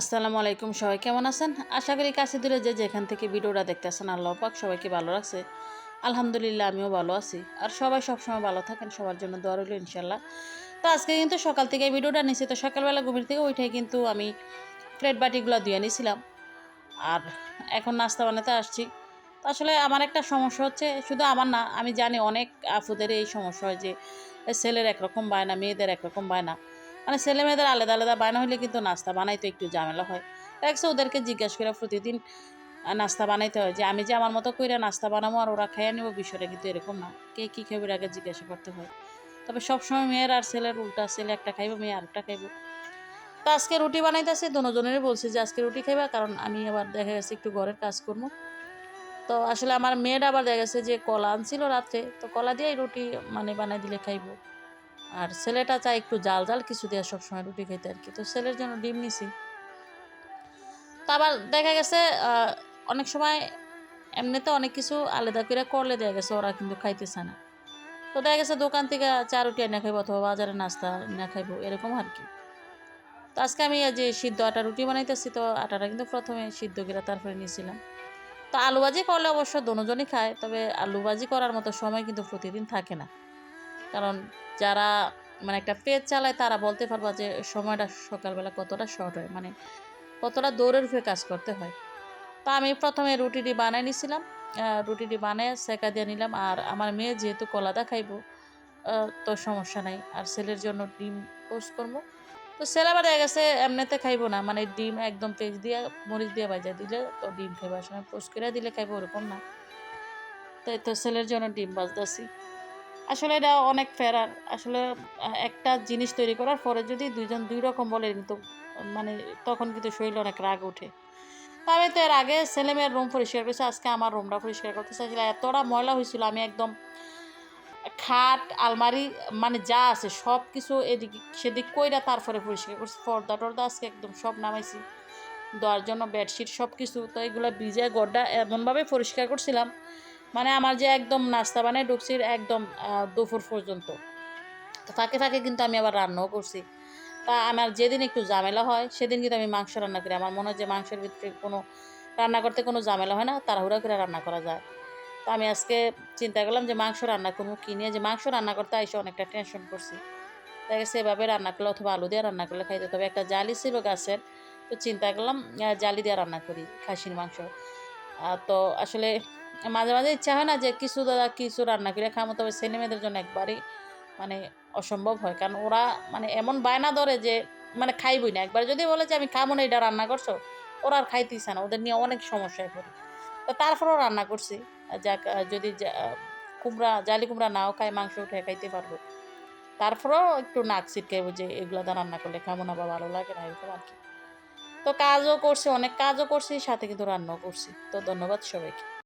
আসসালামু আলাইকুম, সবাই কেমন আছেন? আশা করি কাছে দূরে যে যেখান থেকে ভিডিওটা দেখতেছেন আল্লাহ পাক সবাইকে ভালো রাখছে। আলহামদুলিল্লাহ, আমিও ভালো আছি। আর সবাই সবসময় ভালো থাকেন, সবার জন্য দোয়া রইল ইনশাল্লাহ তো আজকে কিন্তু সকাল থেকে ভিডিওটা নিছি, তো সকালবেলা ঘুমের থেকে ওইটাই কিন্তু আমি প্লেট বাটিগুলো ধুয়ে নিয়েছিলাম আর এখন নাস্তা বানাতে আসছি। তো আসলে আমার একটা সমস্যা হচ্ছে, শুধু আমার না, আমি জানি অনেক আপুদের এই সমস্যা হয় যে ছেলের একরকম বায়না, মেয়েদের একরকম বায়না। মানে ছেলে মেয়েদের আলাদা আলাদা বায়না হলে কিন্তু নাস্তা বানাইতে একটু ঝামেলা হয়। দেখছে, ওদেরকে জিজ্ঞাসা করে প্রতিদিন নাস্তা বানাইতে হয় যে, আমি যে আমার মতো করে নাস্তা বানাবো আর ওরা খাইয়ে নেব বিষয়টা কিন্তু এরকম না। কে কী খাবে আগে জিজ্ঞাসা করতে হয়। তবে সবসময় মেয়ের আর ছেলের উল্টা, ছেলে একটা খাইবো, মেয়ে আরেকটা খাইবো। তো আজকে রুটি বানাইতেছে, দুজনেরই বলছি যে, আজকে রুটি খাইবা, কারণ আমি আবার দেখা গেছে একটু ঘরের কাজ করব তো আসলে আমার মেয়েটা আবার দেখা গেছে যে, কলা আনছিল রাত্রে, তো কলা দিয়েই রুটি মানে বানাই দিলে খাইবো। আর ছেলেটা চায় একটু জাল জাল কিছু দিয়ে সবসময় রুটি খাইতে আর কি তো ছেলের জন্য ডিম নিছি। তো আবার দেখা গেছে অনেক সময় এমনিতে অনেক কিছু আলাদা করে করলে দেখা গেছে ওরা কিন্তু খাইতেছে না। তো দেখা গেছে দোকান থেকে চা, রুটি এনে খাইবো অথবা বাজারে নাস্তা এনে খাইবো, এরকম আর কি তো আজকে আমি যে সিদ্ধ আটা রুটি বানাইতেছি, তো আটাটা কিন্তু প্রথমে সিদ্ধ করে তারপরে নিয়েছিলাম। তো আলু ভাজি করলে অবশ্য দুজনই খায়, তবে আলু ভাজি করার মতো সময় কিন্তু প্রতিদিন থাকে না। কারণ যারা মানে একটা পেজ চালায় তারা বলতে পারবা যে সময়টা সকালবেলা কতটা শর্ট হয় মানে কতটা দৌড়ের উপরে কাজ করতে হয়। তো আমি প্রথমে রুটিটি বানাই নিছিলাম রুটিটি বানিয়ে সেকা দিয়ে নিলাম আর আমার মেয়ে যেহেতু কলাদা খাইবো তো সমস্যা নাই আর ছেলের জন্য ডিম পোস্ট করব। তো ছেলে আবার দেখা গেছে এমনিতে খাইবো না মানে ডিম একদম পেজ দিয়ে, মরিচ দিয়ে বাজা দিলে তো ডিম খাইবার সময় পোস্ট করে দিলে খাইবো ওরকম না। তাই তো ছেলের জন্য ডিম বাজতেছি আসলে এটা অনেক ফেরার আসলে একটা জিনিস তৈরি করার পরে যদি দুইজন দুই রকম বলে কিন্তু মানে তখন কিন্তু শরীরে অনেক রাগ ওঠে। তবে তো এর আগে ছেলে মেয়ের রুম পরিষ্কার করেছে, আজকে আমার রুমটা পরিষ্কার করতে চাইছিল এতটা ময়লা হয়েছিল, আমি একদম খাট, আলমারি মানে যা আছে সব কিছু এদিক, সেদিক কইরা তারপরে পরিষ্কার করছি। পর্দা টর্দা আজকে একদম সব নামাইছি, দেওয়ার জন্য বেডশিট সব কিছু তো এগুলো ভিজে গড্ডা এমনভাবে পরিষ্কার করছিলাম মানে আমার যে একদম নাস্তা বানায় ঢুকছি একদম দুপুর পর্যন্ত। তো ফাঁকে ফাঁকে কিন্তু আমি আবার রান্নাও করছি। তা আমার যেদিন একটু ঝামেলা হয়, সেদিন কিন্তু আমি মাংস রান্না করি। আমার মনে হয় যে মাংসের ভিতরে কোনো রান্না করতে কোনো ঝামেলা হয় না, তাড়াহুড়া করে রান্না করা যায়। তো আমি আজকে চিন্তা করলাম যে মাংস রান্না করব কি নিয়ে? যে মাংস রান্না করতে এসে অনেকটা টেনশন করছি। তাই সেভাবে রান্না করলে অথবা আলু দিয়ে রান্না করলে খাইতে তবে একটা জালি ছিল গাছের, তো চিন্তা করলাম জালি দিয়ে রান্না করি খাসির মাংস। তো আসলে মাঝে মাঝে ইচ্ছা হয় না যে কিছু দাদা কিছু রান্না করে খামো, তবে ছেলে মেয়েদের জন্য একবারই মানে অসম্ভব হয়। কারণ ওরা মানে এমন বায়না ধরে যে মানে খাইবই না। একবার যদি বলে যে আমি খাব না, এটা রান্না করছ, ওরা আর খাইতেই চায় না। ওদের নিয়ে অনেক সমস্যায় পড়ে। তো তারপরেও রান্না করছি। যাক যদি যা- কুমড়া, জালি কুমড়া নাও খায়, মাংস উঠে খাইতে পারব। তারপরেও একটু নাক ছিটকাইবো যে এগুলো দা রান্না করলে খাব না, বা ভালো লাগে না, এরকম আর কি। তো কাজও করছি, অনেক কাজও করছি, সাথে কিন্তু রান্নাও করছি। তো ধন্যবাদ সবাইকে।